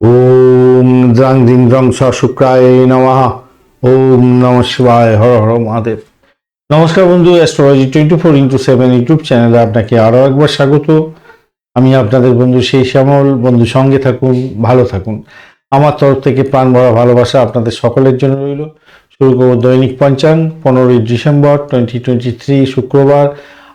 ওম দ্রাং দিং দ্রং স শুক্রায় নমঃ। ওম নম শিবায়, হর হর মহাদেব। নমস্কার বন্ধু astrology twenty four into seven YouTube চ্যানেলে আপনাকে আরও একবার স্বাগত। আমি আপনাদের বন্ধু সেই শ্যামল। বন্ধু, সঙ্গে থাকুন, ভালো থাকুন। আমার তরফ থেকে প্রাণ ভরা ভালোবাসা আপনাদের সকলের জন্য রইল। শুরু করব দৈনিক পঞ্চাং পনেরোই ডিসেম্বর টোয়েন্টি টোয়েন্টি থ্রি শুক্রবার।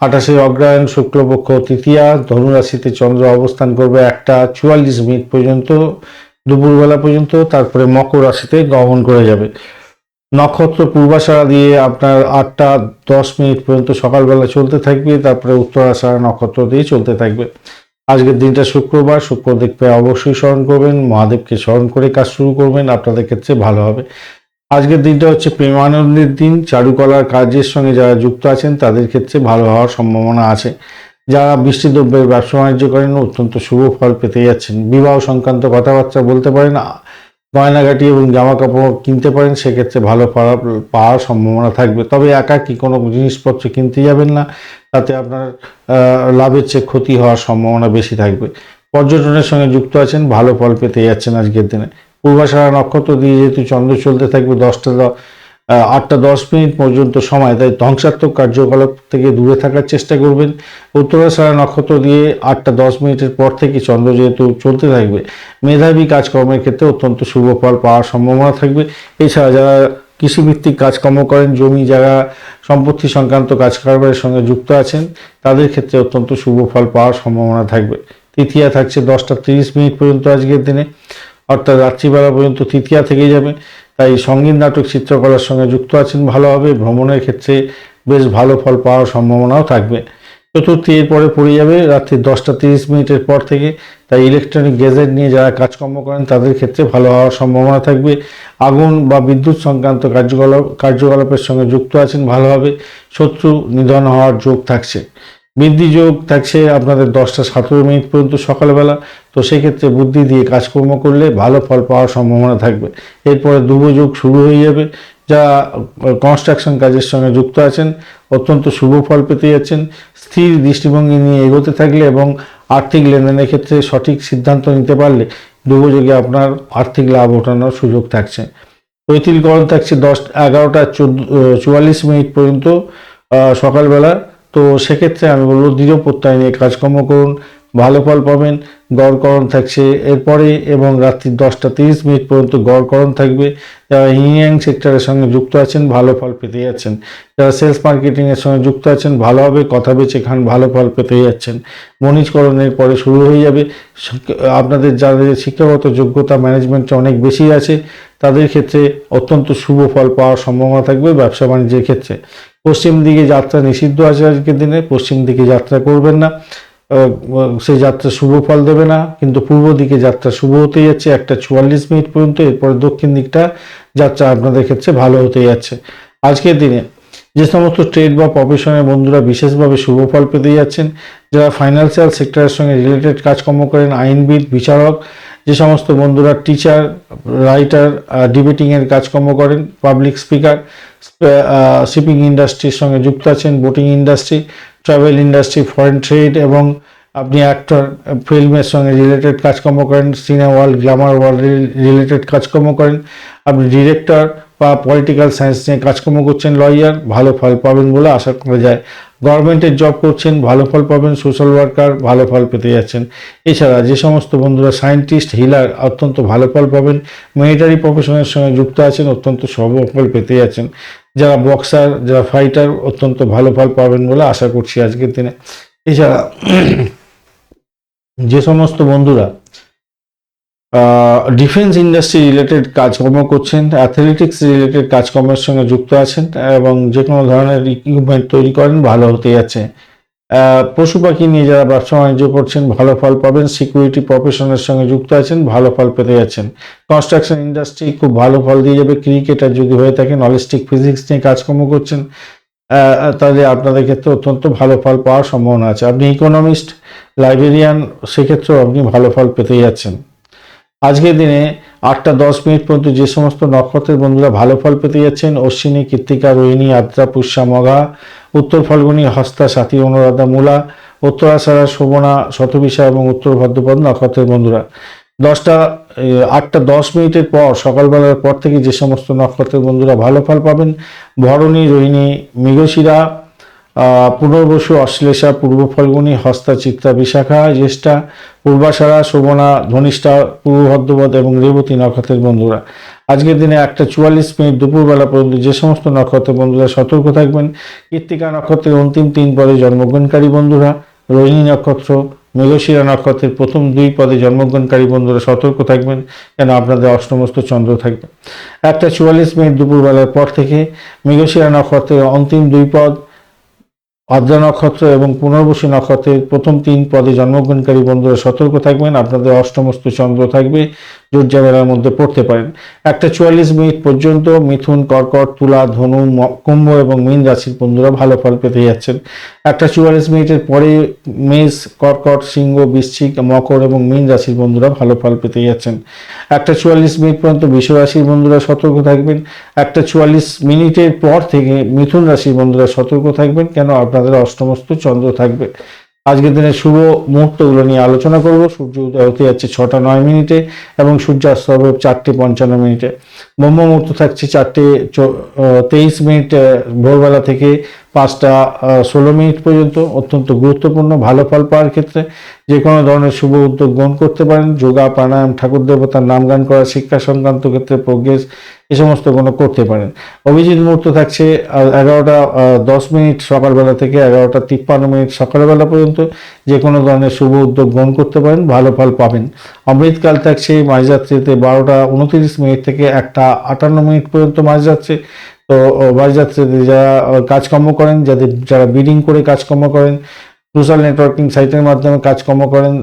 আঠাশে অগ্রহায়ণ শুক্লপক্ষ তৃতীয়া, ধনুরাশিতে চন্দ্র অবস্থান করবে একটা, চুয়াল্লিশ মিনিট পর্যন্ত, দুপুরবেলা পর্যন্ত, তারপরে মকর রাশিতে গমন করে যাবে। নক্ষত্র পূর্বাশারা দিয়ে আপনার আটটা, দশ মিনিট পর্যন্ত সকালবেলা চলতে থাকবে, তারপরে উত্তরাশারা নক্ষত্র দিয়ে চলতে থাকবে। আজকের দিনটা শুক্রবার শুক্রদেবকে অবশ্যই স্মরণ করবেন, মহাদেবকে স্মরণ করে কাজ শুরু করবেন, আপনাদের ক্ষেত্রে ভালো হবে। আজকের দিনটা হচ্ছে প্রেমানন্দের দিন। চারুকলার কাজের সঙ্গে যারা যুক্ত আছেন, তাদের ক্ষেত্রে ভালো হওয়ার সম্ভাবনা আছে। যারা বৃষ্টি দ্রব্যের ব্যবসা বাণিজ্য করেন, অত্যন্ত শুভ ফল পেতে যাচ্ছেন। বিবাহ সংক্রান্ত কথাবার্তা বলতে পারেন গয়নাঘাটি এবং জামা কাপড় কিনতে পারেন, সেক্ষেত্রে ভালো পাওয়ার সম্ভাবনা থাকবে। তবে একা কি কোনো জিনিসপত্র কিনতে যাবেন না, তাতে আপনার লাভের চেয়ে ক্ষতি হওয়ার সম্ভাবনা বেশি থাকবে। পর্যটনের সঙ্গে যুক্ত আছেন, ভালো ফল পেতে যাচ্ছেন আজকের দিনে। পূর্বাশারা নক্ষত্র দিয়ে যেহেতু চন্দ্র চলতে থাকবে দশটা আটটা দশ মিনিট পর্যন্ত সময়, তাই ধ্বংসাত্মক কার্যকলাপ থেকে দূরে থাকার চেষ্টা করবেন। উত্তরাশারা নক্ষত্র দিয়ে আটটা দশ মিনিটের পর থেকে চন্দ্র যেহেতু চলতে থাকবে, মেধাবী কাজকর্মের ক্ষেত্রে অত্যন্ত শুভ ফল পাওয়ার সম্ভাবনা থাকবে। এছাড়া যারা কৃষিভিত্তিক কাজকর্ম করেন, জমি যারা সম্পত্তি সংক্রান্ত কাজকারবারের সঙ্গে যুক্ত আছেন, তাদের ক্ষেত্রে অত্যন্ত শুভ ফল পাওয়ার সম্ভাবনা থাকবে। তৃতীয়া থাকছে দশটা তিরিশ মিনিট পর্যন্ত আজকের দিনে। অর্থাৎ রাত্রিবেলা পর্যন্ত তৃতীয়া থেকে যাবে। তাই সংগীত নাটক চিত্রকলার সঙ্গে যুক্ত আছেন, ভালো হবে। ভ্রমণের ক্ষেত্রে বেশ ভালো ফল পাওয়ার সম্ভাবনাও থাকবে। চতুর্থী এরপরে পড়ে যাবে রাত্রি দশটা তিরিশ মিনিটের পর থেকে। তাই ইলেকট্রনিক গ্যাজেট নিয়ে যারা কাজকর্ম করেন, তাদের ক্ষেত্রে ভালো হওয়ার সম্ভাবনা থাকবে। আগুন বা বিদ্যুৎ সংক্রান্ত কার্যকলাপ কার্যকলাপের সঙ্গে যুক্ত আছেন ভালোভাবে শত্রু নিধন হওয়ার যোগ থাকছে। বৃদ্ধি যোগ থাকছে আপনাদের দশটা সতেরো মিনিট পর্যন্ত সকালবেলা। তো সেক্ষেত্রে বুদ্ধি দিয়ে কাজকর্ম করলে ভালো ফল পাওয়ার সম্ভাবনা থাকবে। এরপরে দুর্যোগ শুরু হয়ে যাবে। যা কনস্ট্রাকশন কাজের সঙ্গে যুক্ত আছেন, অত্যন্ত শুভ ফল পেতে যাচ্ছেন। স্থির দৃষ্টিভঙ্গি নিয়ে এগোতে থাকলে এবং আর্থিক লেনদেনের ক্ষেত্রে সঠিক সিদ্ধান্ত নিতে পারলে দুর্যোগে আপনার আর্থিক লাভ ওঠানোর সুযোগ থাকছে। পৈতৃকরণ থাকছে দশ, এগারোটা চুয়াল্লিশ মিনিট পর্যন্ত সকালবেলা। তো সেক্ষেত্রে আমি বলব দৃঢ় প্রত্যয় নিয়ে কাজকর্ম করুন। ভালো ফল পাবেন গড়করণ থাকছে। এরপরে এবং রাত্রি দশটা তিরিশ মিনিট পর্যন্ত গড়করণ থাকবে। যারা ইঞ্জিনিয়ারিং সেক্টরের সঙ্গে যুক্ত আছেন, ভালো ফল পেতে যাচ্ছেন। যারা সেলস মার্কেটিংয়ের সঙ্গে যুক্ত আছেন ভালো হবে কথা বেচে খান, ভালো ফল পেতে যাচ্ছেন। বণিজকরণের পরে শুরু হয়ে যাবে। আপনাদের যাদের শিক্ষাগত যোগ্যতা ম্যানেজমেন্টে অনেক বেশি আছে, তাদের ক্ষেত্রে অত্যন্ত শুভ ফল পাওয়ার সম্ভাবনা থাকবে ব্যবসা বাণিজ্যের ক্ষেত্রে। পশ্চিম দিকে যাত্রা নিষিদ্ধ আছে আজকের দিনে, পশ্চিম দিকে যাত্রা করবেন না। সেই যাত্রা শুভ ফল দেবে না, কিন্তু পূর্ব দিকে যাত্রা শুভ হতে যাচ্ছে, একটা চুয়াল্লিশ মিনিট পর্যন্ত, এরপরে দক্ষিণ দিকটা যাত্রা আপনাদের ক্ষেত্রে ভালো হতে যাচ্ছে। আজকের দিনে যে সমস্ত ট্রেড বা প্রফেশনের বন্ধুরা বিশেষভাবে শুভ ফল পেতে যাচ্ছেন, যারা ফাইন্যান্সিয়াল সেক্টরের সঙ্গে রিলেটেড কাজকর্ম করেন, আইনবিদ, বিচারক, যে সমস্ত বন্ধুরা টিচার রাইটার ডিবেটিংয়ের কাজকর্ম করেন পাবলিক স্পিকার শিপিং ইন্ডাস্ট্রির সঙ্গে যুক্ত আছেন boating industry travel industry foreign trade এবং আপনি অ্যাক্টর ফিল্মের সঙ্গে রিলেটেড কাজকর্ম করেন cinema world glamour world related কাজকর্ম করেন, আপনি ডিরেক্টর বা পলিটিক্যাল সায়েন্স নিয়ে কাজকর্ম করছেন লয়ার ভালো ফল পাবেন বলে আশা করা যায়। গভর্নমেন্টের জব করছেন, ভালো ফল পাবেন সোশ্যাল ওয়ার্কার ভালো ফল পেতে যাচ্ছেন। এছাড়া যে সমস্ত বন্ধুরা সায়েন্টিস্ট হিলার অত্যন্ত ভালো ফল পাবেন মিলিটারি প্রফেশনের সঙ্গে যুক্ত আছেন, অত্যন্ত সব ফল পেতে যাচ্ছেন। যারা বক্সার যারা ফাইটার অত্যন্ত ভালো ফল পাবেন বলে আশা করছি আজকের দিনে। এছাড়া যে সমস্ত বন্ধুরা ডিফেন্স ইন্ডাস্ট্রি রিলেটেড কাজকর্ম করছেন অ্যাথলেটিক্স রিলেটেড কাজকর্মের সঙ্গে যুক্ত আছেন, এবং যে কোনো ধরনের ইকুইপমেন্ট তৈরি করেন, ভালো হতে যাচ্ছে। পশু পাখি নিয়ে যারা ব্যবসা বাণিজ্য করছেন, ভালো ফল পাবেন সিকিউরিটি প্রফেশনের সঙ্গে যুক্ত আছেন, ভালো ফল পেতে যাচ্ছেন। কনস্ট্রাকশন ইন্ডাস্ট্রি খুব ভালো ফল দিয়ে যাবে, ক্রিকেটার যদি হয়ে থাকেন অলিস্টিক ফিজিক্স নিয়ে কাজকর্ম করছেন। তাহলে আপনাদের ক্ষেত্রে অত্যন্ত ভালো ফল পাওয়ার সম্ভাবনা আছে। আপনি ইকোনমিস্ট লাইব্রেরিয়ান সেক্ষেত্রেও আপনি ভালো ফল পেতে যাচ্ছেন। আজকের দিনে আটটা দশ মিনিট পর্যন্ত যে সমস্ত নক্ষত্রের বন্ধুরা ভালো ফল পেতে যাচ্ছেন, অশ্বিনী, কৃত্তিকা, রোহিণী, আদ্রা, পুষ্যা মঘা উত্তর ফাল্গুনী, হস্তা, সাথী, অনুরাধা, মূলা, উত্তরাষাঢ়া, শোভনা, শতবিশা এবং উত্তর ভদ্রপদ নক্ষত্রের বন্ধুরা। দশটা আটটা দশ মিনিটের পর, সকালবেলার পর থেকে যে সমস্ত নক্ষত্রের বন্ধুরা ভালো ফল পাবেন, ভরণী, রোহিণী, মৃগশিরা পুনর্বসু অশ্লেষা পূর্ব ফল্গুনী হস্তা চিত্রা বিশাখা, জ্যেষ্ঠা পূর্বাষাঢ়া শোভনা, ধনিষ্ঠা, পূর্ব ভদ্রপদ এবং রেবতী নক্ষত্রের বন্ধুরা। আজকের দিনে একটা চুয়াল্লিশ মিনিট দুপুরবেলা পর্যন্ত যে সমস্ত নক্ষত্রের বন্ধুরা সতর্ক থাকবেন কৃত্তিকা নক্ষত্রের অন্তিম তিন পদে জন্মগ্রহণকারী বন্ধুরা রোহিণী নক্ষত্র মৃগশিরা নক্ষত্রের প্রথম দুই পদে জন্মগ্রহণকারী বন্ধুরা সতর্ক থাকবেন কেন আপনাদের অষ্টমস্ত চন্দ্র থাকবে। একটা চুয়াল্লিশ মিনিট দুপুরবেলার পর থেকে মৃগশিরা নক্ষত্রের অন্তিম দুই পদ আদ্রা নক্ষত্র এবং পুনর্বসী নক্ষত্রের প্রথম তিন পদে জন্মগ্রহণকারী বন্ধুরা সতর্ক থাকবেন। আপনাদের অষ্টমস্ত চন্দ্র থাকবে। জোরজামেলার মধ্যে পড়তে পারেন। একটা চুয়াল্লিশ মিনিট পর্যন্ত মিথুন, কর্কট, তুলা, ধনু কুম্ভ এবং মীন রাশির বন্ধুরা ভালো ফল পেতে যাচ্ছেন। একটা চুয়াল্লিশ মিনিটের পরে মেষ, কর্কট, সিংহ, বৃশ্চিক, মকর এবং মীন রাশির বন্ধুরা ভালো ফল পেতে যাচ্ছেন। একটা চুয়াল্লিশ মিনিট পর্যন্ত রাশির বন্ধুরা সতর্ক থাকবেন। একটা চুয়াল্লিশ মিনিটের পর থেকে মিথুন রাশির বন্ধুরা সতর্ক থাকবেন। কেন? আপনাদের অষ্টমস্ত চন্দ্র থাকবে। আজকের দিনের শুভ মুহূর্তগুলো নিয়ে আলোচনা করব। সূর্য উদয় হতে যাচ্ছে ছটা নয় মিনিটে এবং সূর্যাস্ত হবে চারটে পঞ্চান্ন মিনিটে। ব্রহ্ম মুহূর্ত থাকছে চারটে তেইশ মিনিট ভোরবেলা থেকে পাঁচটা ষোলো মিনিট পর্যন্ত। অত্যন্ত গুরুত্বপূর্ণ, ভালো ফল পাওয়ার ক্ষেত্রে যে কোনো ধরনের শুভ উদ্যোগ গ্রহণ করতে পারেন। যোগা, প্রাণায়াম, ঠাকুর দেবতার নাম গান করা, শিক্ষা সংক্রান্ত ক্ষেত্রে প্রোগ্রেস এই সমস্ত কোনো করতে পারেন। অভিজিৎ মুহূর্ত থাকছে এগারোটা দশ মিনিট সকালবেলা থেকে এগারোটা তিপ্পান্ন মিনিট সকালবেলা পর্যন্ত যে কোনো ধরনের শুভ উদ্যোগ গ্রহণ করতে পারেন, ভালো ফল পাবেন। অমৃতকাল থাকছে, মাঝরাত্রিতে বারোটা উনত্রিশ মিনিট থেকে একটা আটান্ন মিনিট পর্যন্ত মাঝরাত্রি। তো মাঝরাত্রিতে যারা কাজকর্ম করেন, যাদের, যারা বিডিং করে কাজকর্ম করেন সোশ্যাল নেটওয়ার্কিং সাইটের মাধ্যমে কাজকর্ম করেন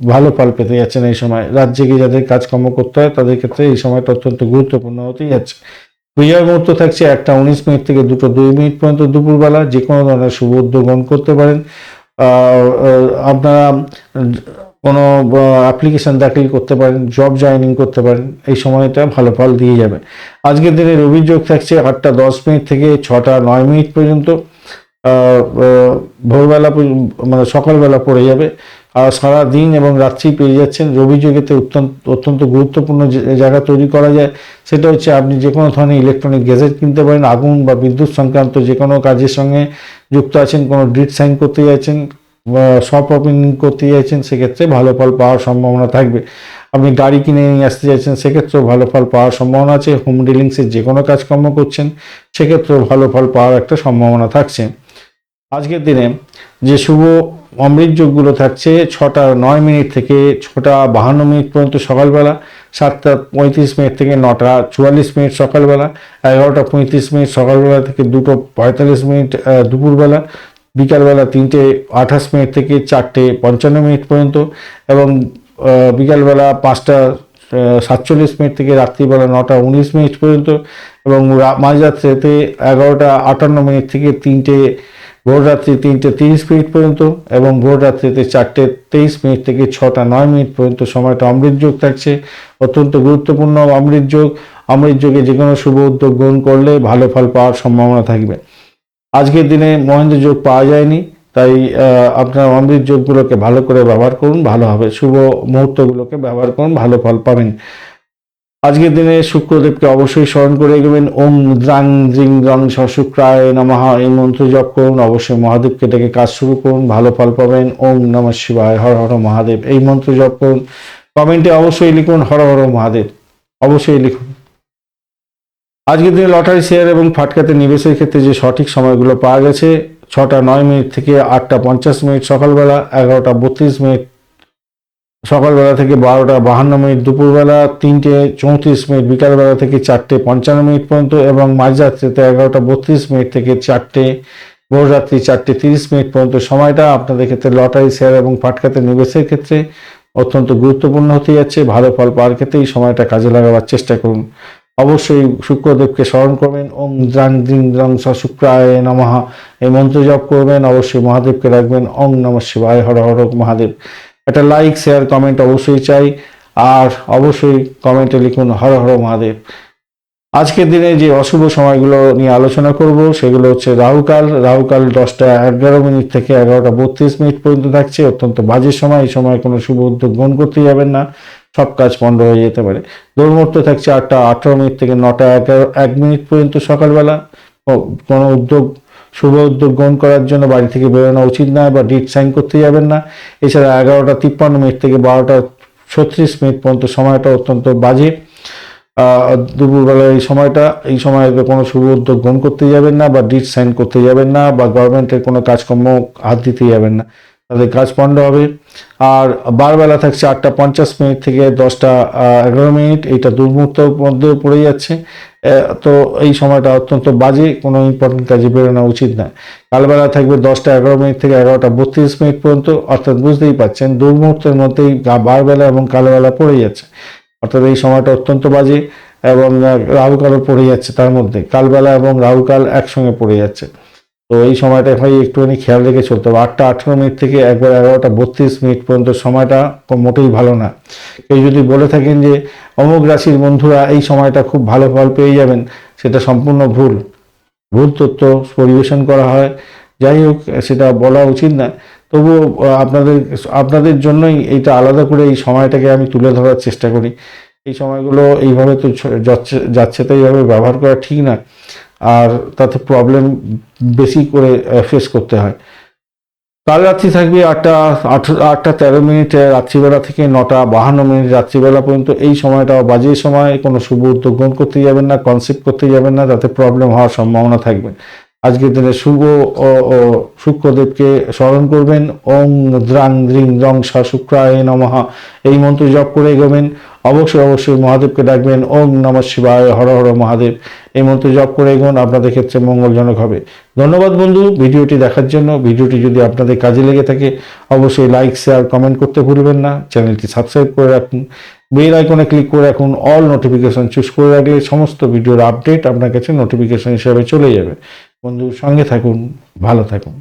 ভালো ফল পেতে যাচ্ছেন এই সময়। রাজ্যে গিয়ে যাদের কাজকর্ম করতে হয়, তাদের ক্ষেত্রে এই সময়টা অত্যন্ত গুরুত্বপূর্ণ হতেই যাচ্ছে। বিজয় মুহূর্ত থাকছে একটা উনিশ মিনিট থেকে দুটো দুই মিনিট পর্যন্ত দুপুরবেলা। যে কোনো ধরনের শুভ উদ্যোগ করতে পারেন। আপনারা কোনো অ্যাপ্লিকেশন দাখিল করতে পারেন জব জয়েনিং করতে পারেন, এই সময়টা ভালো ফল দিয়ে যাবে। আজকের দিনে রবির যোগ থাকছে আটটা দশ মিনিট থেকে ছটা নয় মিনিট পর্যন্ত। ভোরবেলা মানে সকালবেলা পড়ে যাবে। সারা দিন এবং রাত্রি পেয়ে যাচ্ছেন। রবি যোগেতে অত্যন্ত অত্যন্ত গুরুত্বপূর্ণ জায়গা তৈরি করা যায়, সেটা হচ্ছে আপনি যে কোনো ধরনের ইলেকট্রনিক গ্যাজেট কিনতে পারেন, আগুন বা বিদ্যুৎ সংক্রান্ত যে কোনো কাজের সঙ্গে যুক্ত আছেন, কোনো ডিট সাইন করতে যাচ্ছেন শপ ওপেনিং করতে যাচ্ছেন, সেক্ষেত্রে ভালো ফল পাওয়ার সম্ভাবনা থাকবে। আপনি গাড়ি কিনে নিয়ে আসতে যাচ্ছেন, সেক্ষেত্রেও ভালো ফল পাওয়ার সম্ভাবনা আছে। হোম ডিলিংসের যে কোনো কাজকর্ম করছেন, সেক্ষেত্রেও ভালো ফল পাওয়ার একটা সম্ভাবনা থাকছে। আজকের দিনে যে শুভ অমৃত যোগগুলো থাকছে, ছটা নয় মিনিট থেকে ছটা বাহান্ন মিনিট পর্যন্ত সকালবেলা, সাতটা পঁয়ত্রিশ মিনিট থেকে নটা চুয়াল্লিশ মিনিট সকালবেলা, এগারোটা পঁয়ত্রিশ মিনিট সকালবেলা থেকে দুটো পঁয়তাল্লিশ মিনিট দুপুরবেলা, বিকালবেলা তিনটে আঠাশ মিনিট থেকে চারটে পঞ্চান্ন মিনিট পর্যন্ত এবং বিকালবেলা পাঁচটা সাতচল্লিশ মিনিট থেকে রাত্রিবেলা নটা উনিশ মিনিট পর্যন্ত এবং মাঝরাত্রিতে এগারোটা আটান্ন মিনিট থেকে তিনটে ভোররাত্রি তিনটে তিরিশ মিনিট পর্যন্ত এবং ভোররাত্রিতে চারটে তেইশ মিনিট থেকে ছটা নয় মিনিট পর্যন্ত সময়টা অমৃত যোগ থাকছে। অত্যন্ত গুরুত্বপূর্ণ অমৃত যোগ। অমৃত যোগে যে কোনো শুভ উদ্যোগ গ্রহণ করলে ভালো ফল পাওয়ার সম্ভাবনা থাকবে। আজকের দিনে মহেন্দ্র যোগ পাওয়া যায়নি, তাই আপনার অমৃত যোগগুলোকে ভালো করে ব্যবহার করুন, ভালো হবে। শুভ মুহূর্তগুলোকে ব্যবহার করুন, ভালো ফল পাবেন। আজকের দিনে শুক্রদেবকে অবশ্যই স্মরণ করে এগোবেন ওম দ্রাং দ্রিং রং শুক্রায় নমঃ। এই মন্ত্র জপ করুন, অবশ্যই মহাদেবকে ডেকে কাজ শুরু করুন, ভালো ফল পাবেন। ওম নমঃ শিবায়, হর হর মহাদেব। এই মন্ত্র জপ করুন। কমেন্টে অবশ্যই লিখুন, হর হর মহাদেব। অবশ্যই লিখুন। আজকের দিনে লটারি শেয়ার এবং ফাটকাতে নিবেশের ক্ষেত্রে যে সঠিক সময়গুলো পাওয়া গেছে, ছটা নয় মিনিট থেকে আটটা পঞ্চাশ মিনিট সকালবেলা, এগারোটা বত্রিশ মিনিট সকালবেলা থেকে বারোটা বাহান্ন মিনিট, দুপুরবেলা তিনটে চৌত্রিশ মিনিট, বিকালবেলা থেকে চারটে পঞ্চান্ন মিনিট পর্যন্ত এবং মাঝরাত্রিতে এগারোটা বত্রিশ মিনিট থেকে চারটে, ভোররাত্রি চারটে তিরিশ মিনিট পর্যন্ত সময়টা আপনাদের ক্ষেত্রে লটারি, শেয়ার এবং ফাটকাতে নিবেশের ক্ষেত্রে অত্যন্ত গুরুত্বপূর্ণ হতে যাচ্ছে। ভালো ফল পাওয়ার ক্ষেত্রে এই সময়টা কাজে লাগাবার চেষ্টা করুন। অবশ্যই শুক্রদেবকে স্মরণ করবেন। ওম দ্রাং দ্রিং দ্রং স শুক্রায় নমঃ। এই মন্ত্র জপ করবেন। অবশ্যই মহাদেবকে রাখবেন। ওম নমঃ শিবায়। হর হর মহাদেব। একটা লাইক শেয়ার কমেন্ট অবশ্যই চাই। আর অবশ্যই কমেন্টে লিখুন, হর হর মহাদেব। আজকের দিনে যে অশুভ সময়গুলো নিয়ে আলোচনা করব, সেগুলো হচ্ছে রাহুকাল। রাহুকাল দশটা এগারো মিনিট থেকে এগারোটা বত্রিশ মিনিট পর্যন্ত থাকছে। অত্যন্ত বাজে সময়। এই সময় কোনো শুভ উদ্যোগ গ্রহণ করতে যাবেন না। সব কাজ বন্ধ হয়ে যেতে পারে। দুর্মুহূর্ত থাকছে আটটা, আঠারো মিনিট থেকে নটা, এগারো, এক মিনিট পর্যন্ত সকালবেলা। কোনো উদ্যোগ শুভ উদ্যোগ গ্রহণ করার জন্য বাড়ি থেকে বেরোনো উচিত নয় বা ডিট সাইন করতে যাবেন না। এছাড়া এগারোটা তিপ্পান্ন মিনিট থেকে বারোটা ছত্রিশ মিনিট পর্যন্ত সময়টা অত্যন্ত বাজে। দুপুরবেলা এই সময়টা, এই সময় কোনো শুভ উদ্যোগ গ্রহণ করতে যাবেন না বা ডিট সাইন করতে যাবেন না বা গভর্নমেন্টের কোনো কাজকর্ম হাত দিতে যাবেন না। তাদের কাজ পণ্ড হবে। আর বারবেলা থাকছে আটটা পঞ্চাশ মিনিট থেকে দশটা এগারো মিনিট। এইটা দুর্মুহূর্তের মধ্যে পড়ে যাচ্ছে। তো এই সময়টা অত্যন্ত বাজে, কোনো ইম্পর্টেন্ট কাজে বেরোনো উচিত না। কালবেলা থাকবে দশটা এগারো মিনিট থেকে এগারোটা বত্রিশ মিনিট পর্যন্ত, অর্থাৎ বুঝতেই পারছেন দুর্মুহূর্তের মধ্যেই বারবেলা এবং কালবেলা পড়ে যাচ্ছে। অর্থাৎ এই সময়টা অত্যন্ত বাজে এবং রাহুকালও পড়ে যাচ্ছে তার মধ্যে। কালবেলা এবং রাহুকাল একসঙ্গে পড়ে যাচ্ছে। তো এই সময়টা ভাই একটুখানি খেয়াল রেখে চলতে হবে। আটটা আঠেরো মিনিট থেকে একবার এগারোটা বত্রিশ মিনিট পর্যন্ত সময়টা মোটেই ভালো না। কেউ যদি বলে থাকেন যে অমুক রাশির বন্ধুরা এই সময়টা খুব ভালো ফল পেয়ে যাবেন সেটা সম্পূর্ণ ভুল। ভুল তথ্য পরিবেশন করা হয়। যাই হোক সেটা বলা উচিত না। আহ, আপনাদের আপনাদের জন্যই এটা আলাদা করে এই সময়টাকে আমি তুলে ধরার চেষ্টা করি। এই সময়গুলো এইভাবে তো যাচ্ছে যাচ্ছে তো এইভাবে ব্যবহার করা ঠিক না। আর তাতে প্রবলেম বেশি করে ফেস করতে হয়। কাল রাত্রি থাকবে আটটা আটটা তেরো মিনিটে, রাত্রিবেলা থেকে নটা বাহান্ন মিনিট রাত্রিবেলা পর্যন্ত। এই সময়টা বাজে সময়, কোনো শুভ উদ্যোগ গ্রহণ করতে যাবেন না কনসেপ্ট করতে যাবেন না, তাতে প্রবলেম হওয়ার সম্ভাবনা থাকবে। আজকের দিনে শুভ ও শুক্রদেবকে স্মরণ করবেন। ওং দ্রাং দ্রিং রং সা শুক্রায় নমহা এই মন্ত্র জপ করে এগোবেন। অবশ্যই অবশ্যই মহাদেবকে ডাকবেন। ওম নমঃ শিবায়, হর হর মহাদেব। এই মন্ত্র জপ করে এগোন, আপনাদের ক্ষেত্রে মঙ্গলজনক হবে। ধন্যবাদ বন্ধু, ভিডিওটি দেখার জন্য। ভিডিওটি যদি আপনাদের কাজে লেগে থাকে, অবশ্যই লাইক শেয়ার কমেন্ট করতে ভুলবেন না। চ্যানেলটি সাবস্ক্রাইব করে রাখুন। বেল আইকনে ক্লিক করে রাখুন। অল নোটিফিকেশন চুজ করে রাখলে সমস্ত ভিডিওর আপডেট আপনার কাছে নোটিফিকেশন হিসাবে চলে যাবে। বন্ধু, সঙ্গে থাকুন, ভালো থাকুন।